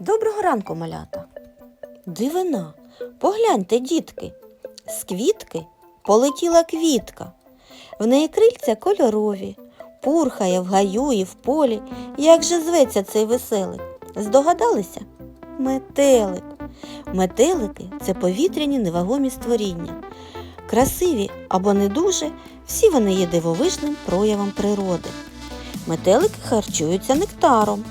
Доброго ранку, малята. Дивина, погляньте, дітки, з квітки полетіла квітка. В неї крильця кольорові, пурхає в гаю і в полі. Як же зветься цей веселик? Здогадалися? Метелик. Метелики це повітряні невагомі створіння. Красиві або не дуже, всі вони є дивовижним проявом природи. Метелики харчуються нектаром,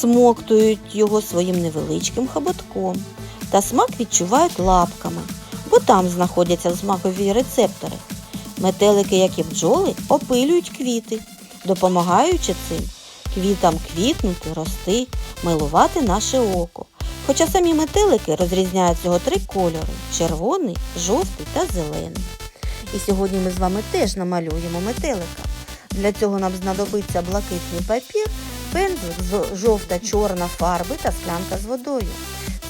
смоктують його своїм невеличким хоботком та смак відчувають лапками, бо там знаходяться смакові рецептори. Метелики, як і бджоли, опилюють квіти, допомагаючи цим квітам квітнути, рости, милувати наше око. Хоча самі метелики розрізняють всього три кольори червоний, жовтий та зелений. І сьогодні ми з вами теж намалюємо метелика. Для цього нам знадобиться блакитний папір, пензлик, з- жовта чорна фарби та склянка з водою.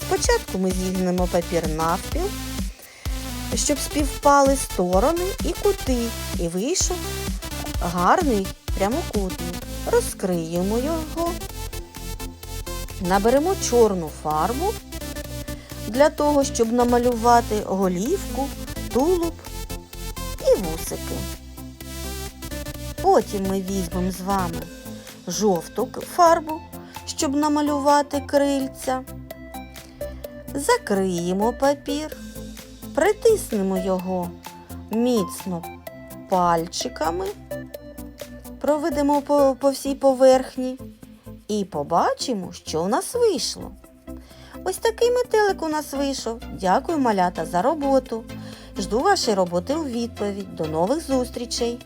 Спочатку ми зігнемо папір навпіл, щоб співпали сторони і кути, і вийшов гарний прямокутник. Розкриємо його, наберемо чорну фарбу для того, щоб намалювати голівку, тулуб і вусики. Потім ми візьмемо з вами жовту фарбу, щоб намалювати крильця. Закриємо папір, притиснемо його міцно пальчиками, проведемо по, по всій поверхні і побачимо, що у нас вийшло. Ось такий метелик у нас вийшов. Дякую, малята, за роботу. Жду вашої роботи у відповідь. До нових зустрічей!